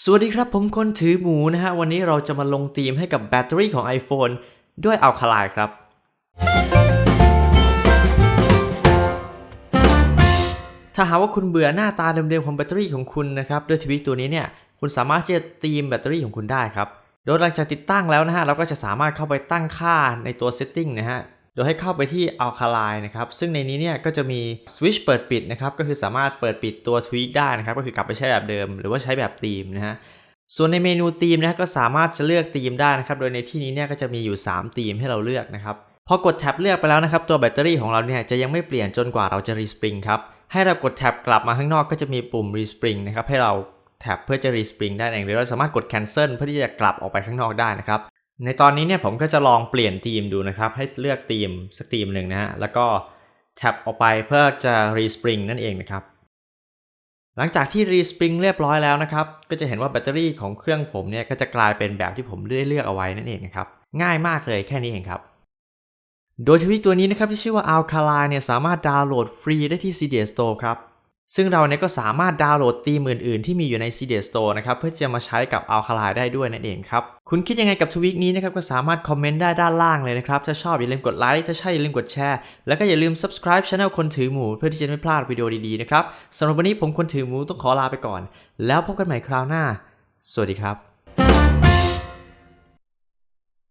สวัสดีครับผมคนถือหมูนะฮะ วันนี้เราจะมาลงธีมให้กับแบตเตอรี่ของ iPhone ด้วยอัลคาไลครับ ถ้าหากว่าคุณเบื่อหน้าตาเดิมๆของแบตเตอรี่ของคุณนะครับ ด้วยทวิตตัวนี้เนี่ย คุณสามารถที่จะตีมแบตเตอรี่ของคุณได้ครับ โดยหลังจากติดตั้งแล้วนะฮะ เราก็จะสามารถเข้าไปตั้งค่าในตัว setting นะฮะ โดยให้เข้าไปที่ Alkaline นะครับ ซึ่งในนี้เนี่ยก็จะมี switch เปิดปิดนะครับ ก็คือสามารถเปิดปิดตัว tweak ได้นะครับ ก็คือกลับไปใช้แบบเดิม หรือว่าใช้แบบธีมนะฮะ ส่วนในเมนูธีมนะฮะก็สามารถจะเลือกธีมได้นะครับ โดยในที่นี้เนี่ยก็จะมีอยู่ 3 ธีมให้เราเลือกนะครับ พอกดแท็บเลือกไปแล้วนะครับ ตัวแบตเตอรี่ของเราเนี่ยจะยังไม่เปลี่ยนจนกว่าเราจะรีสปริงครับ ให้เรากดแท็บกลับมาข้างนอกก็จะมีปุ่มรีสปริงนะครับให้เราแท็บเพื่อจะรีสปริงได้เองหรือเราสามารถกด cancel เพื่อที่จะกลับออกไปข้างนอกได้นะครับ ในตอนนี้เนี่ยผมก็จะลองเปลี่ยนธีมดูนะครับ ให้เลือกธีมสักธีมหนึ่งนะฮะ แล้วก็แท็บออกไปเพื่อจะรีสปริงนั่นเองนะครับ หลังจากที่รีสปริงเรียบร้อยแล้วนะครับ ก็จะเห็นว่าแบตเตอรี่ของเครื่องผมเนี่ยก็จะกลายเป็นแบบที่ผมได้เลือกเอาไว้นั่นเองนะครับ ง่ายมากเลยแค่นี้เองครับ โดยทวิตตัวนี้นะครับที่ชื่อว่า Alkali เนี่ยสามารถดาวน์โหลดฟรีได้ที่ CDS Store ครับ ซึ่งเราเนี่ยก็สามารถดาวน์โหลดธีมอื่นๆที่มีอยู่ใน CD Store นะครับ เพื่อจะมาใช้กับ Alkali ได้ด้วยนั่นเองครับ คุณคิดยังไงกับทวีตนี้นะครับ ก็สามารถคอมเมนต์ได้ด้านล่างเลยนะครับ ถ้าชอบอย่าลืมกดไลค์ถ้าใช่อย่าลืมกดแชร์ แล้วก็อย่าลืม subscribe channel คนถือหมู เพื่อที่จะไม่พลาดวิดีโอดีๆนะครับสำหรับวันนี้ผมคนถือหมูต้องขอลาไปก่อน แล้วพบกันใหม่คราวหน้า สวัสดีครับ